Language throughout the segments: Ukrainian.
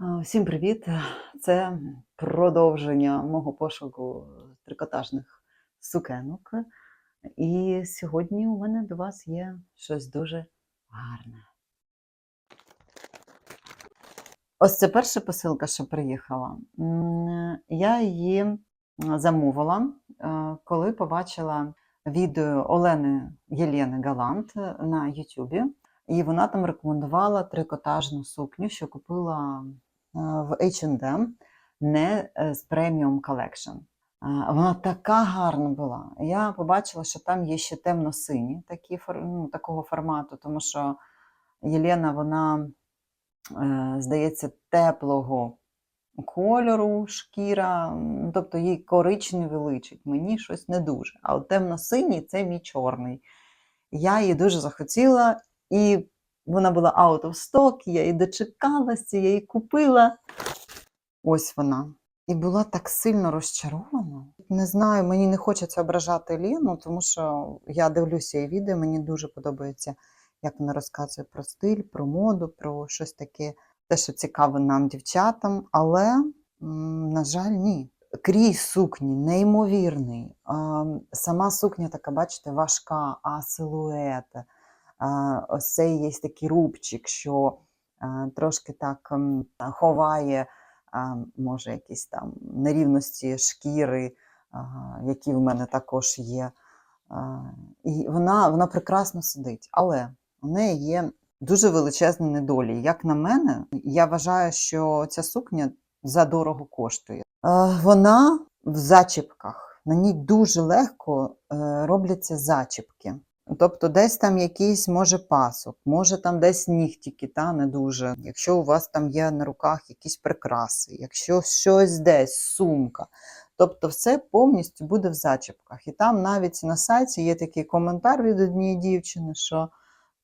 Всім привіт! Це продовження мого пошуку трикотажних сукенок. І сьогодні у мене до вас є щось дуже гарне. Ось це перша посилка, що приїхала. Я її замовила, е, коли побачила відео Олени Єлени Галант на Ютубі. І вона там рекомендувала трикотажну сукню, що купила в H&M, не е, з Premium Collection. Е, Вона така гарна була. Я побачила, що там є ще темно-сині такі, ну, такого формату, тому що Єлена, вона, е, здається, теплого кольору шкіра, тобто їй коричневий личить. Мені щось не дуже. А темно-синій це мій чорний. Я її дуже захотіла, і вона була out of stock, я її дочекалася, я її купила. Ось вона. І була так сильно розчарована. Не знаю, мені не хочеться ображати Ліну, тому що я дивлюся її відео, мені дуже подобається, як вона розказує про стиль, про моду, про щось таке, те, що цікаво нам, дівчатам. Але, на жаль, ні. Крій сукні неймовірний. Сама сукня така, бачите, важка, а силует. Ось цей є такий рубчик, що трошки так ховає, може, якісь там нерівності шкіри, які в мене також є. І вона, вона прекрасно сидить. Але у неї є дуже величезні недолі. Як на мене, я вважаю, що ця сукня задорого коштує. Вона в зачіпках. На ній дуже легко е, робляться зачіпки. Тобто десь там якийсь може пасок, може там десь нігтіки, та не дуже. Якщо у вас там є на руках якісь прикраси, якщо щось десь, сумка. Тобто все повністю буде в зачіпках. І там навіть на сайті є такий коментар від однієї дівчини, що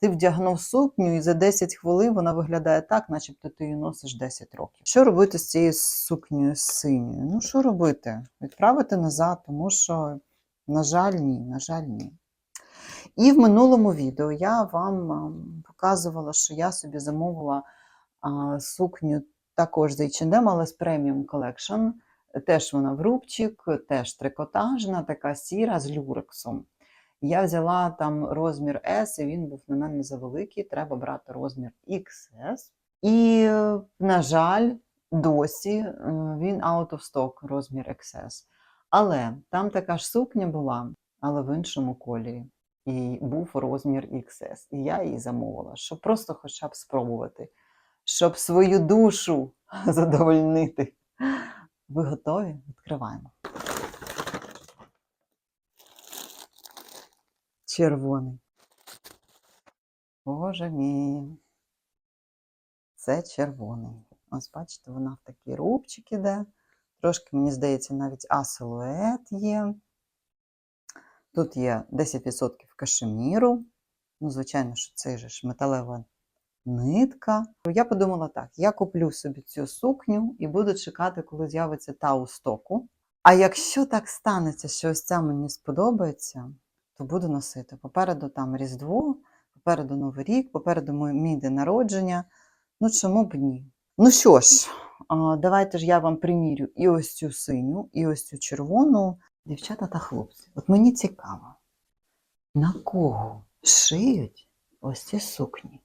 ти вдягнув сукню, і за 10 хвилин вона виглядає так, начебто ти її носиш 10 років. Що робити з цією сукнею синьою? Ну, що робити? Відправити назад, тому що, на жаль, ні, на жаль, ні. І в минулому відео я вам показувала, що я собі замовила сукню також з H&M, але з Premium Collection. Теж вона в рубчик, теж трикотажна, така сіра з люрексом. Я взяла там розмір S, і він був на мене завеликий, треба брати розмір XS. І, на жаль, досі е, він out of stock, розмір XS. Але там така ж сукня була, але в іншому кольорі. І був розмір XS. І я її замовила, щоб просто хоча б спробувати, щоб свою душу задовольнити. Ви готові? Відкриваємо. Червоний. Боже мій. Це червоний. Ось бачите, вона в такий рубчик іде. Трошки, мені здається, навіть асилует є. Тут є 10% кашеміру. Ну, звичайно, що це ж металева нитка. Я подумала так: я куплю собі цю сукню і буду чекати, коли з'явиться та у стоку. А якщо так станеться, що ось ця мені сподобається, то буду носити. Попереду там Різдво, попереду Новий рік, попереду мій день народження. Ну чому б ні? Ну що ж, давайте ж я вам примірю і ось цю синю, і ось цю червону. Дівчата та хлопці, от мені цікаво, на кого шиють ось ці сукні?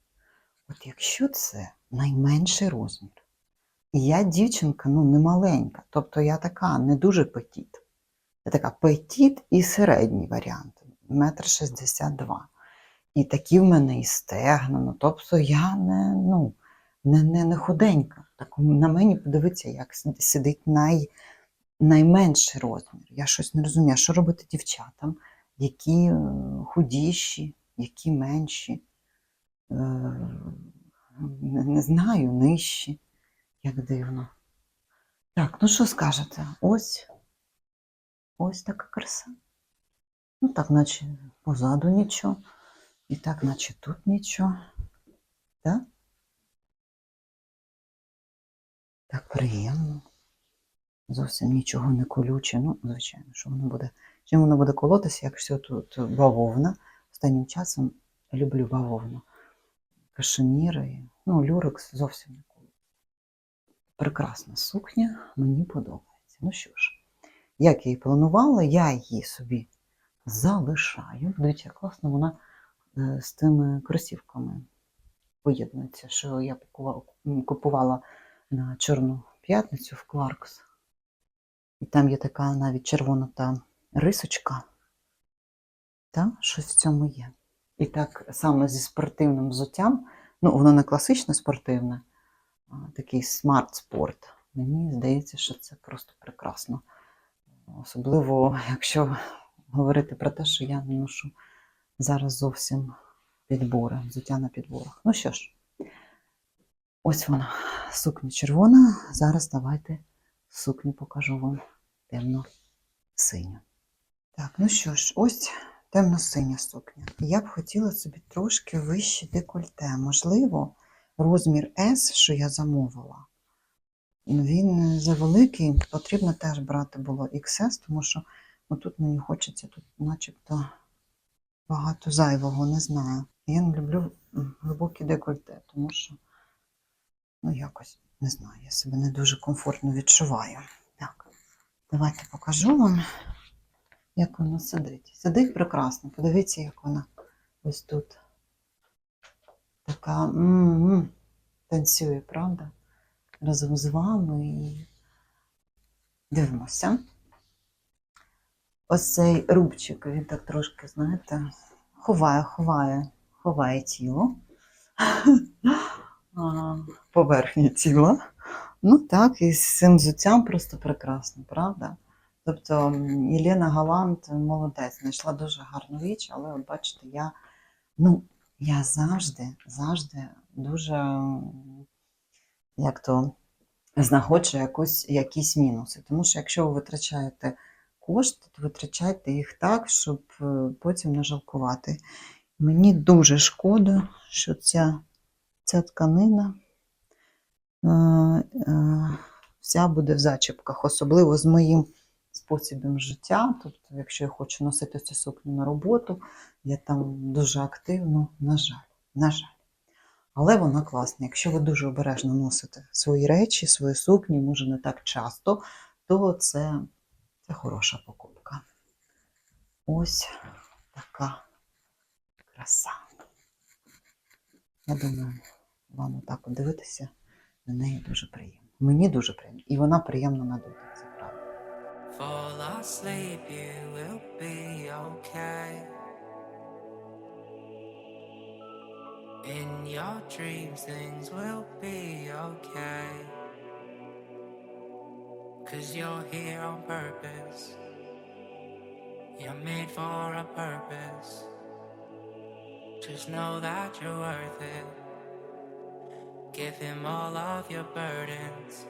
От якщо це найменший розмір, і я дівчинка, ну не маленька, тобто я така не дуже петіт. Я така петіт і середній варіант, метр шістдесят два. І такі в мене і стегна, ну тобто я не, ну, не, не, не худенька. Так на мені подивиться, як сидить най, найменший розмір. Я щось не розумію, що робити дівчатам, які е, худіші, які менші, е, не, знаю, нижчі, як дивно. Так, ну що скажете? Ось. Ось така краса. Ну, так, наче позаду нічого. І так, наче тут нічого. Так? Так приємно. Зовсім нічого не колюче. Ну, звичайно, що воно буде. Чим воно буде колотися, якщо тут бавовна. Останнім часом люблю бавовну. Кашеміри. Ну, люрекс зовсім не колоть. прекрасна сукня, мені подобається. Ну що ж, як я і планувала, я її собі залишаю. Дивіться, як класно вона е, з тими кросівками поєднується, що я купувала на Чорну п'ятницю в Кларкс. І там є така навіть червона та рисочка. Та, щось в цьому є. І так саме зі спортивним взуттям, ну, воно не класичне спортивне, а такий смарт-спорт. Мені здається, що це просто прекрасно. Особливо, якщо говорити про те, що я не ношу зараз зовсім підбори, взуття на підборах. Ну що ж, ось вона, сукня червона. Зараз давайте сукню покажу вам темно-синю. Так, ну що ж, ось темно-синя сукня. Я б хотіла собі трошки вище декольте. Можливо, розмір S, що я замовила, він завеликий, потрібно теж брати було XS, тому що отут мені хочеться тут начебто багато зайвого, не знаю. Я не люблю глибокі декольте, тому що, ну, якось, не знаю, я себе не дуже комфортно відчуваю. Так, давайте покажу вам, як воно сидить. Сидить прекрасно. Подивіться, як вона ось тут така м-м, танцює, правда? Разом з вами і дивимося. Ось цей рубчик, він так трошки, знаєте, ховає, ховає, ховає тіло. А, Поверхня тіла. Ну так, і з цим взуттям просто прекрасно, правда? Тобто Єлена Галант молодець, знайшла дуже гарну річ, але от бачите, я, ну, я завжди, завжди дуже, як то, знаходжу якось, якісь мінуси. Тому що якщо ви витрачаєте кошти, то витрачайте їх так, щоб е, потім не жалкувати. Мені дуже шкода, що ця, ця тканина вся буде в зачіпках, особливо з моїм способом життя. Тобто, якщо я хочу носити цю сукню на роботу, я там дуже активно, на жаль, на жаль. Але вона класна. Якщо ви дуже обережно носите свої речі, свої сукні, може не так часто, то це, це хороша покупка. Ось така краса. Я думаю, вам отак от дивитися на неї дуже приємно. Мені дуже приємно. І вона приємно на дотик, це правда. Fall asleep, you will be okay. In your dreams, things will be okay. Cause you're here on purpose. You're made for a purpose. Just know that you're worth it. Give him all of your burdens.